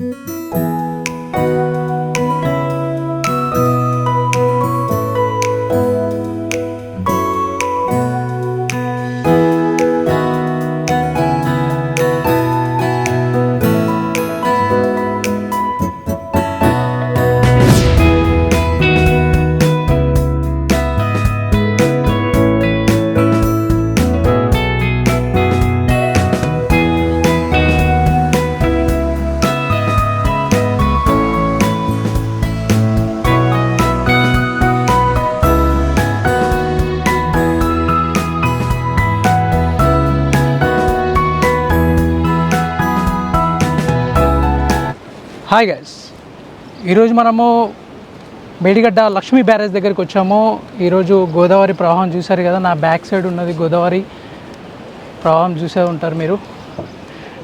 Música hi guys ఈరోజు మనము Medigadda Lakshmi barrage దగ్గరికి వచ్చాము. ఈరోజు గోదావరి ప్రవాహం చూశారు కదా నా బ్యాక్ సైడ్ ఉన్నది గోదావరి ప్రవాహం చూసే ఉంటారు మీరు.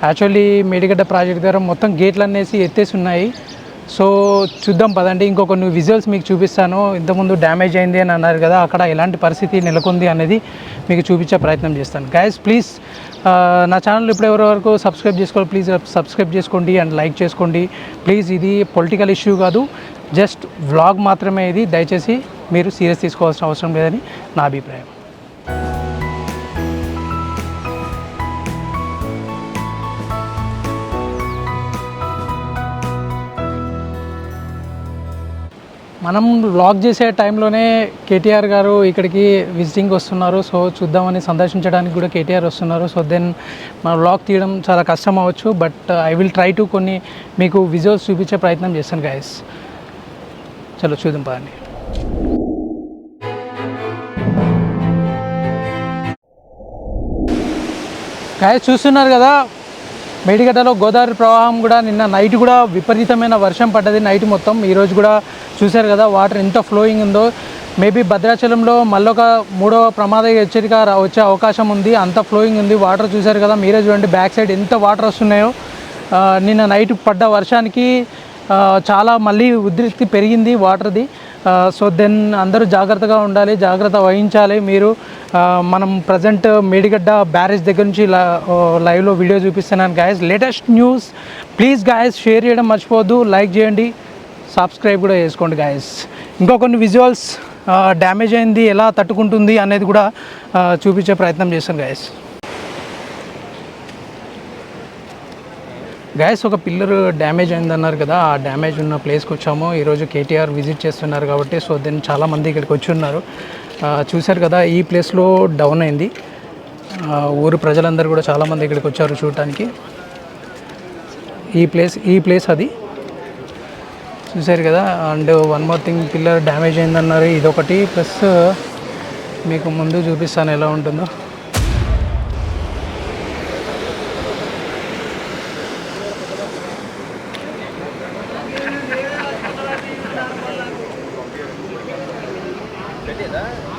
యాక్చువల్లీ మేడిగడ్డ ప్రాజెక్ట్ దగ్గర మొత్తం గేట్లు అనేసి ఎత్తేసి ఉన్నాయి. సో చూద్దాం పదండి. ఇంకో కొన్ని విజువల్స్ మీకు చూపిస్తాను. ఇంతకుముందు డ్యామేజ్ అయింది అని అన్నారు కదా అక్కడ ఎలాంటి పరిస్థితి నెలకొంది అనేది మీకు చూపించే ప్రయత్నం చేస్తాను. గైస్ ప్లీజ్ నా ఛానల్ ఇప్పుడు ఎవరి వరకు సబ్స్క్రైబ్ చేసుకోవాలి ప్లీజ్ సబ్స్క్రైబ్ uh, చేసుకోండి అండ్ లైక్ చేసుకోండి. ప్లీజ్ ఇది పొలిటికల్ ఇష్యూ కాదు జస్ట్ వ్లాగ్ మాత్రమే ఇది. దయచేసి మీరు సీరియస్ తీసుకోవాల్సిన అవసరం లేదని నా అభిప్రాయం. మనం బ్లాగ్ చేసే టైంలోనే కేటీఆర్ గారు ఇక్కడికి విజిటింగ్ వస్తున్నారు. సో చూద్దామని సందర్శించడానికి కూడా కేటీఆర్ వస్తున్నారు. సో దెన్ మన బ్లాగ్ తీయడం చాలా కష్టం అవ్వచ్చు. But I will try to కొన్ని మీకు విజువల్స్ చూపించే ప్రయత్నం చేస్తాను గాయస్ చలో చూద్దాం పదండి. గాయస్ చూస్తున్నారు కదా మేడిగడ్డలో గోదావరి ప్రవాహం కూడా నిన్న నైట్ కూడా విపరీతమైన వర్షం పడ్డది. నైట్ మొత్తం ఈరోజు కూడా చూశారు కదా వాటర్ ఎంత ఫ్లోయింగ్ ఉందో. మేబీ భద్రాచలంలో మళ్ళొక మూడవ ప్రమాద హెచ్చరిక వచ్చే అవకాశం ఉంది. అంత ఫ్లోయింగ్ ఉంది. వాటర్ చూశారు కదా మీరే చూడండి బ్యాక్ సైడ్ ఎంత వాటర్ వస్తున్నాయో. నిన్న నైట్ పడ్డ వర్షానికి చాలా మళ్ళీ ఉధృతి పెరిగింది వాటర్ది. సో దెన్ అందరూ జాగ్రత్తగా ఉండాలి జాగ్రత్త వహించాలి. మీరు మనం ప్రజెంట్ మేడిగడ్డ బ్యారేజ్ దగ్గర నుంచి లైవ్లో వీడియో చూపిస్తున్నాను guys latest news please guys share చేయడం మర్చిపోవద్దు. లైక్ చేయండి. సబ్స్క్రైబ్ కూడా చేసుకోండి గాయస్ ఇంకో కొన్ని విజువల్స్ డ్యామేజ్ అయింది ఎలా తట్టుకుంటుంది అనేది కూడా చూపించే ప్రయత్నం చేస్తాను గాయస్ గ్యాస్ ఒక పిల్లర్ డ్యామేజ్ అయిందన్నారు కదా ఆ డ్యామేజ్ ఉన్న ప్లేస్కి వచ్చాము. ఈరోజు కేటీఆర్ విజిట్ చేస్తున్నారు కాబట్టి సో దీన్ని చాలామంది ఇక్కడికి వచ్చి ఉన్నారు. చూశారు కదా ఈ ప్లేస్లో డౌన్ అయింది. ఊరు ప్రజలందరూ కూడా చాలామంది ఇక్కడికి వచ్చారు చూడటానికి. ఈ ప్లేస్ ఈ ప్లేస్ అది. చూశారు కదా and one more thing pillar damage అయిందన్నారు. ఇదొకటి ప్లస్ మీకు ముందు చూపిస్తాను ఎలా ఉంటుందో. that.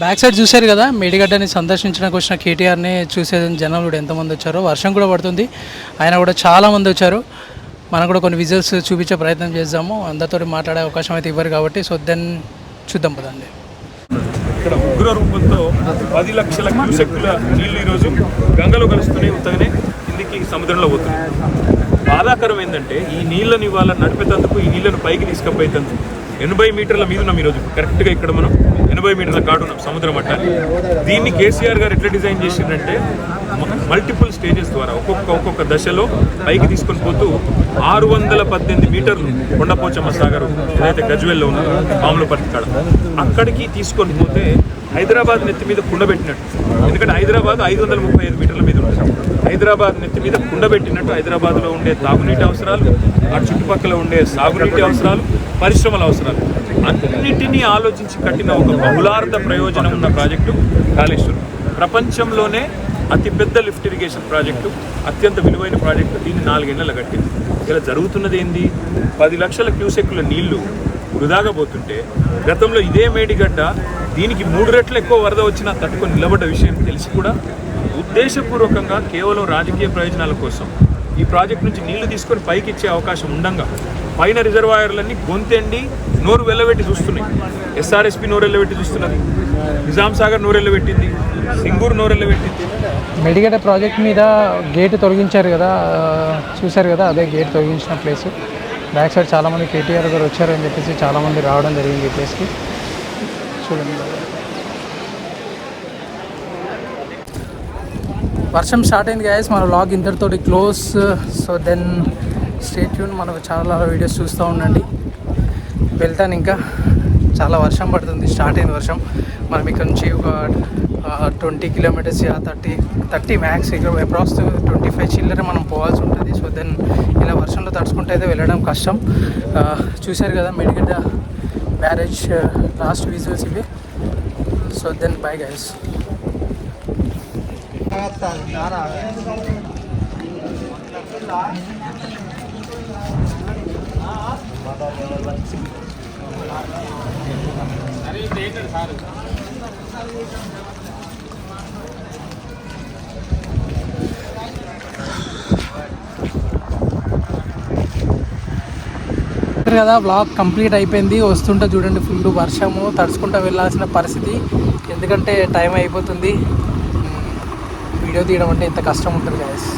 బ్యాక్ సైడ్ చూశారు కదా మేడిగడ్డని సందర్శించడానికి వచ్చిన కేటీఆర్ని చూసేదని జనాలు కూడా ఎంతమంది వచ్చారో వర్షం కూడా పడుతుంది. ఆయన కూడా చాలా మంది వచ్చారు. మనం కూడా కొన్ని విజువల్స్ చూపించే ప్రయత్నం చేద్దాము. అందరితో మాట్లాడే అవకాశం అయితే ఇవ్వరు కాబట్టి సో దెన్ చూద్దాం పదండి. ఇక్కడ ఉగ్ర రూపంతో పది లక్షల క్యూసెక్కుల నీళ్ళు ఈరోజు గంగలో కలుస్తూనే ఉత్తగానే కిందికి సముద్రంలో పోతున్నాయి. బాధాకరం ఏంటంటే ఈ నీళ్ళని ఇవాళ నడిపేటందుకు ఈ నీళ్ళను పైకి తీసుకుపోయేటందుకు ఎనభై మీటర్ల మీద ఉన్నాం ఈరోజు. కరెక్ట్గా ఇక్కడ మనం ఎనభై మీటర్ల కాడు ఉన్నాం సముద్ర మట్టాన్ని దీన్ని కేసీఆర్ గారు ఎట్లా డిజైన్ చేసిందంటే మల్టిపుల్ స్టేజెస్ ద్వారా ఒక్కొక్క ఒక్కొక్క దశలో పైకి తీసుకొని పోతూ ఆరు వందల పద్దెనిమిది మీటర్లు కొండపోచమ్మ సాగర్ ఏదైతే గజ్వెల్లో ఉన్నదో మామూలుపర్తి కాడ అక్కడికి తీసుకొని పోతే హైదరాబాద్ నెత్తి మీద కుండబెట్టినట్టు ఎందుకంటే హైదరాబాద్ ఐదు వందల ముప్పై ఐదు మీటర్ల మీద ఉంటుంది. హైదరాబాద్ నెత్తి మీద కుండబెట్టినట్టు హైదరాబాద్లో ఉండే తాగునీటి అవసరాలు ఆ చుట్టుపక్కల ఉండే సాగునీటి అవసరాలు పరిశ్రమల అవసరాలు. అన్నిటినీ ఆలోచించి కట్టిన ఒక బహుళార్థ ప్రయోజనం ఉన్న ప్రాజెక్టు కాళేశ్వరం. ప్రపంచంలోనే అతిపెద్ద లిఫ్ట్ ఇరిగేషన్ ప్రాజెక్టు అత్యంత విలువైన ప్రాజెక్టు దీన్ని నాలుగేళ్ళ కట్టింది. ఇలా జరుగుతున్నది ఏంది? పది లక్షల క్యూసెక్కుల నీళ్ళు వృధాగా పోతుంటే గతంలో ఇదే మేడిగడ్డ దీనికి మూడు రెట్లు ఎక్కువ వరద వచ్చినా తట్టుకొని నిలబడ్డ విషయం తెలిసి కూడా ఉద్దేశపూర్వకంగా కేవలం రాజకీయ ప్రయోజనాల కోసం ఈ ప్రాజెక్ట్ నుంచి నీళ్ళు తీసుకొని పైకి ఇచ్చే అవకాశం ఉండగా పైన రిజర్వాయర్లన్నీ గొంతెండి నోరు వెళ్ళబెట్టి చూస్తున్నాయి. ఎస్ఆర్ఎస్పి నోరు వెళ్ళబెట్టి చూస్తున్నది. నిజాం సాగర్ నోరు వెళ్ళబెట్టింది సింగూరు నోరు వెళ్ళబెట్టింది ప్రాజెక్ట్ మీద గేట్ తొలగించారు కదా చూశారు కదా అదే గేట్ తొలగించిన ప్లేస్ బ్యాక్ సైడ్ చాలామంది కేటీఆర్ గారు వచ్చారని చెప్పేసి చాలామంది రావడం జరిగింది ఈ ప్లేస్కి చూడండి. వర్షం స్టార్ట్ అయింది గాయస్ మన vlog ఇంతటితోటి close so then stay tune మనకు చాలా వీడియోస్ చూస్తూ ఉండండి. వెళ్తాను ఇంకా. చాలా వర్షం పడుతుంది స్టార్ట్ అయిన వర్షం. మనం ఇక్కడ నుంచి ఒక twenty kilometers thirty thirty max ఇక్కడ అప్రాక్స్ ట్వంటీ ఫైవ్ చిల్లర మనం పోవాల్సి ఉంటుంది. సో దెన్ ఇలా వర్షంలో తడుచుకుంటే అయితే వెళ్ళడం కష్టం. చూశారు కదా మెడిగడ్డ బ్యారేజ్ లాస్ట్ విజువల్స్ ఇవి. సో దెన్ బై గైస్ కదా బ్లాగ్ కంప్లీట్ అయిపోయింది. వస్తుంటే చూడండి ఫుల్ వర్షము తడుచుకుంటూ వెళ్ళాల్సిన పరిస్థితి. ఎందుకంటే టైం అయిపోతుంది. వీడియో తీయడం అంటే ఎంత కష్టం ఉంటుంది కదా